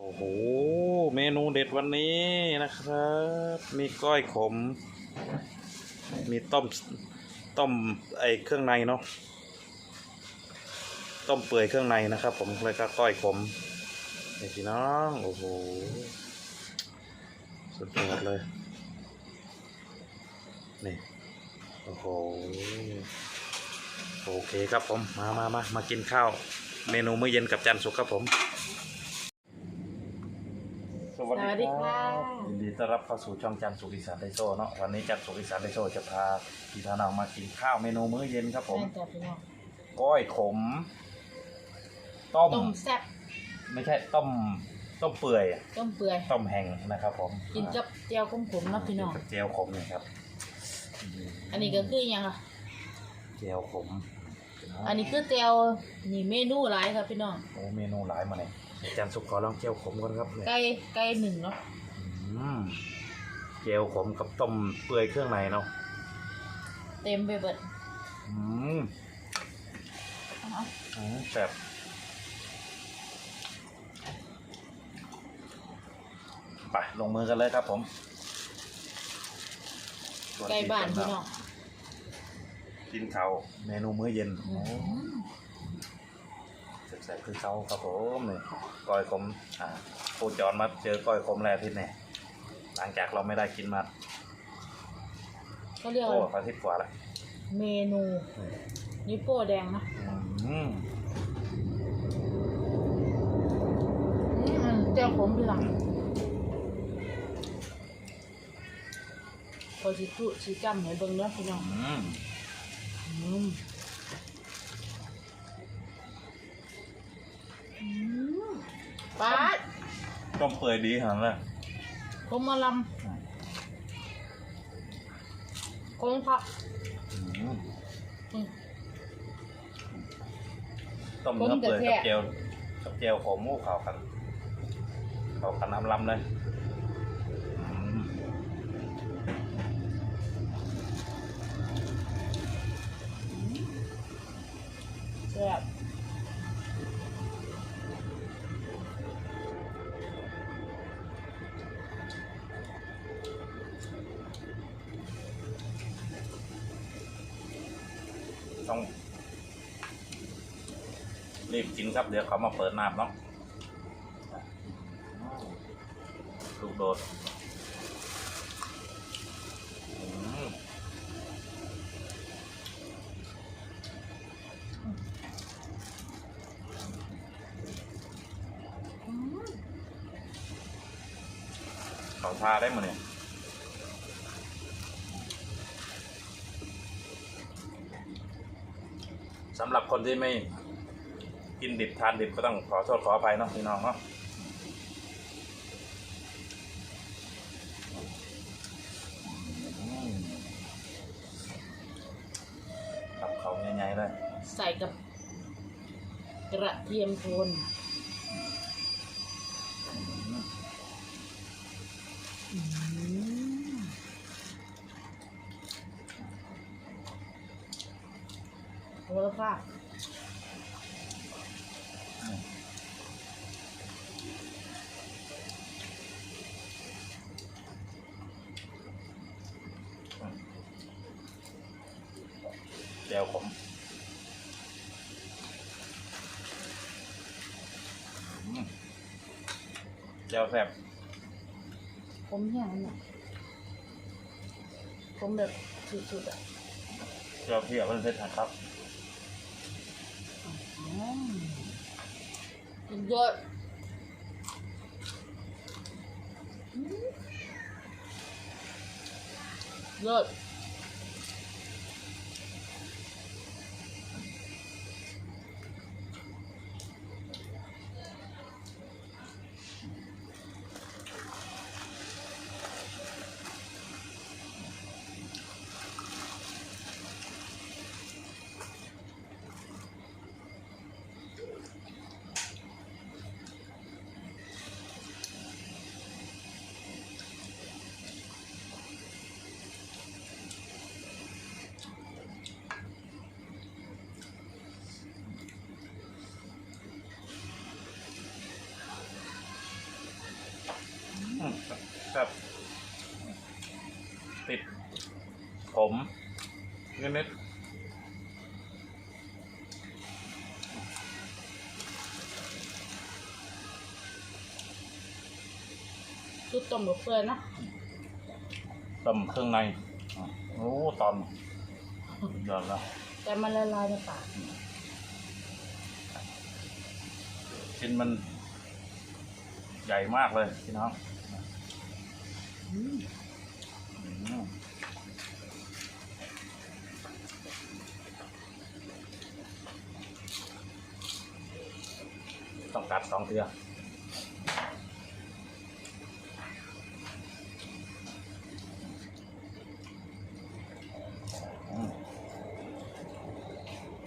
โอ้โห เมนูเด็ดวันนี้นะครับ มีก้อยขม มีต้มต้มไอเครื่องในเนาะ ต้มเปื่อยเครื่องในนะครับ ผมเลยก็ก้อยขมนี่พี่น้อง โอ้โห สุดยอดเลย นี่ โอ้โห โอเคครับผม มามามามากินข้าว เมนูมื้อเย็นกับจันสุกครับผม ส วัสสวัสดีดีค่ะยินดีต้อนรับเข้าสู่ช่องจันทร์สุกอีสานไดโซเนาะวันนี้จันทร์สุกอีสานไดโซจะพาพี่พาน้องมากินข้าวเมนูมื้อเย็นครับผม แม่งแต่พี่น้องก้อยขม ต้มต้มแซ่บไม่ใช่ต้ม ต้มเปื่อย ต้มเปื่อย ต้มแห้งนะครับผมกินกับเจียวขมๆเนาะพี่น้องกับเจียวขมนี่ครับอันนี้ก็คือหยังอะ เจียวขมอันนี้คือเจียวนี่เมนูหลายครับพี่น้องโอ้เมนูหลายมาเลย จันทร์สุกขอลองเจียวขมก่อนครับเนี่ยไก่ไก่หนึ่งเนาะอืมเจียวขมกับต้มเปื่อยเครื่องในเนาะเต็มไปเบิดอืมเอาอืมแซ่บไปลงมือกันเลยครับผมไก่บ้านพี่น้อง กินข้าวเมนูมื้อเย็นอืโอ้มแซ่บๆ คือเขาครับผมนี่ก้อยขมอ่าปูจอนมาเจอก้อยขมแล้วอาทิตย์นี่หลังจากเราไม่ได้กินมาเขาเรียกโอ้ว่าอาทิตย์กว่าละเมนูนิโป้แดงนะอืมอืมเจียวขมพี่น้องพอสิจุสิจำให้เบิ่งเนาะพี่น้องอืมอืมอืมปาด ต้มเปื่อยดีขนาดนั้นเลยคงมาลำคงผักอืมอืม ต้มเนื้อผมจะเปื่อยแทะ กับเจียวกับเจียวขมหมูขาวกันขาวกันน้ำลำเลยอืมแซ่บ ต้อง รีบกินครับ เดี๋ยวเขามาเปิดน้ำเนาะลูกโดดอืมอืมเขาทาได้หมดเนี่ยสำ หรับคนที่ไม่กินดิบทานดิบก็ต้องขอโทษขออภัยเนาะพี่น้องเนาะกับเขาใหญ่ๆเลย ใส่กับกระเทียมโทน โหระพาเจียวผมอืมเจียวแซ่บผมแห้งเนี่ยผมแบบสุดๆอะเจียวเที่ยวเพิ่นเผ็ดนะครับ อืม สุด มยอดมนิดชุดต้มหมูเปื่อยนะๆต้มเครื่องในอะโอ้ตอนยอดแล้วแต่มันละลายในปากชิ้นมันใหญ่มากเลยพี่น้องอืม อืม ต้องตัดสองเทือ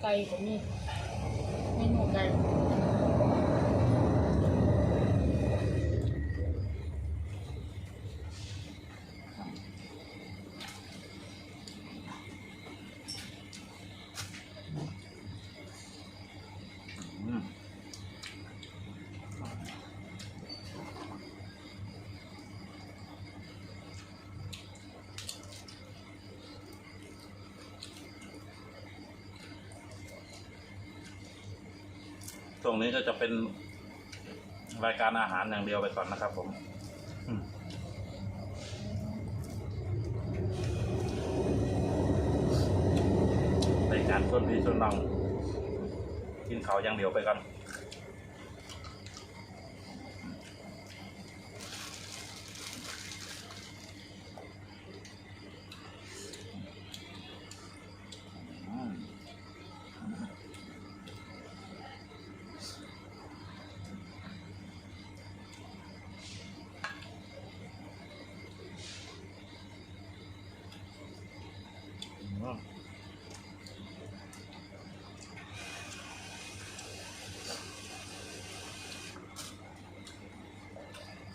ไก่ก็มี ช่วงนี้ก็จะเป็นรายการอาหารอย่างเดียวไปก่อนนะครับผมรายการชวนพี่ชวนน้อง กินเขาวอย่างเดียวไปก่อน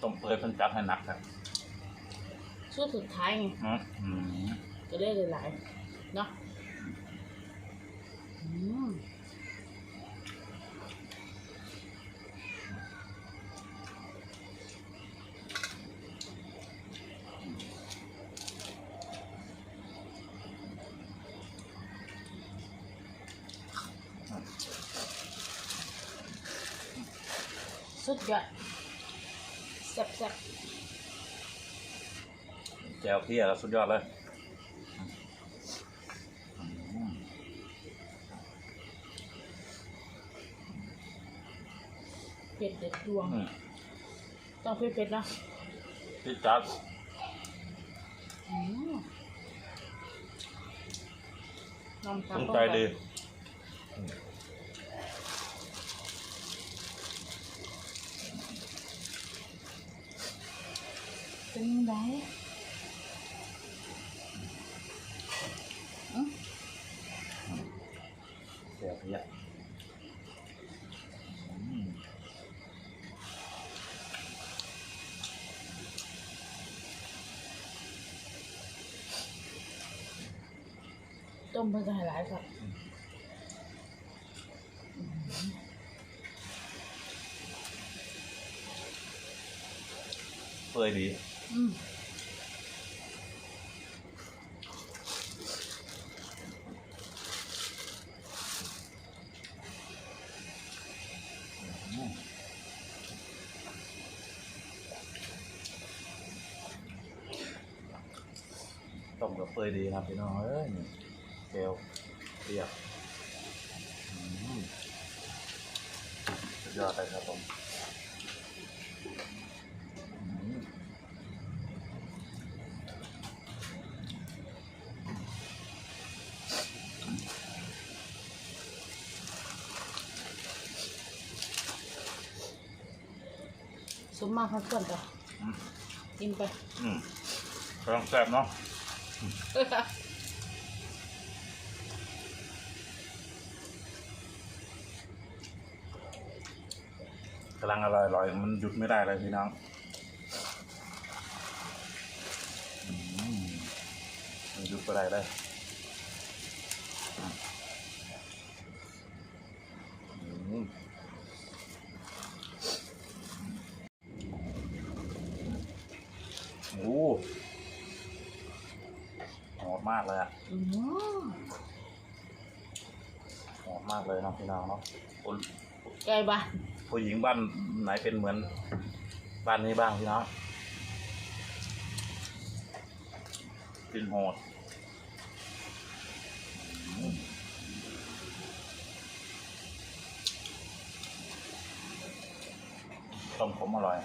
ต้มเปื่อยเพิ่นจัดให้หนักครับชุดสุดท้ายไงอืมอืมจะได้หลายๆเนาะอืมสุดยอด แซ่บแจวเพี้ยแล้วสุดยอดเลยอืมๆเผ็ดเด็ดดวง อืมต้องเผ็ดๆนะพี่จัดอืมน้ำตาสลนใจดีเป็นไงอืมแจวเพี้ยอืมต้มเพื่อจะให้หลาย ครับเปื่อยดีอืมอืม ต้มกับเปื่อยดีครับพี่น้องเอ้ยนี่แจวเพี้ยอืมสุดยอดเลยครับผม มมาเขาส่วนจ้ะอืมกินไปอืมกำลังแซ่บเนาะกำลังอร่อยอร่อยมันหยุดไม่ได้เลยพี่น้องอืมมันหยุดไม่ได้เลยอืมโอ้ หอมมากเลยอะอืมหอมมากเลยเนาะพี่น้องเนาะคุณไก่บ้านผู้หญิงบ้านไหนเป็นเหมือนบ้านนี้บ้างพี่น้องกลินโหดอืมต้มขมอร่อย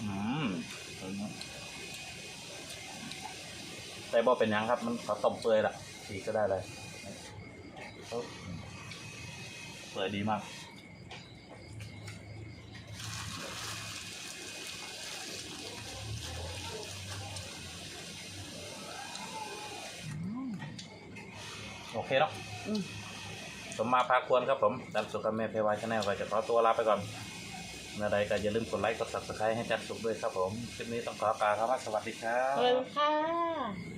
อืม แต่บ่เป็นหยังครับ มันเขาต้มเปื่อยละทีก็ได้เลยปึ๊บเปื่อยดีมาก โอเคเนาะอืมสมมาพาควรครับผมจันสุกกับแม่เพวายชาแนลก็จะขอตัวลาไปก่อนเมื่อใดก็อย่าลืมกดไลค์กด subscribe ให้จันสุกด้วยครับผม คลิปนี้ต้องขอกล่าวคำว่าสวัสดีครัขอบคุณค่ะ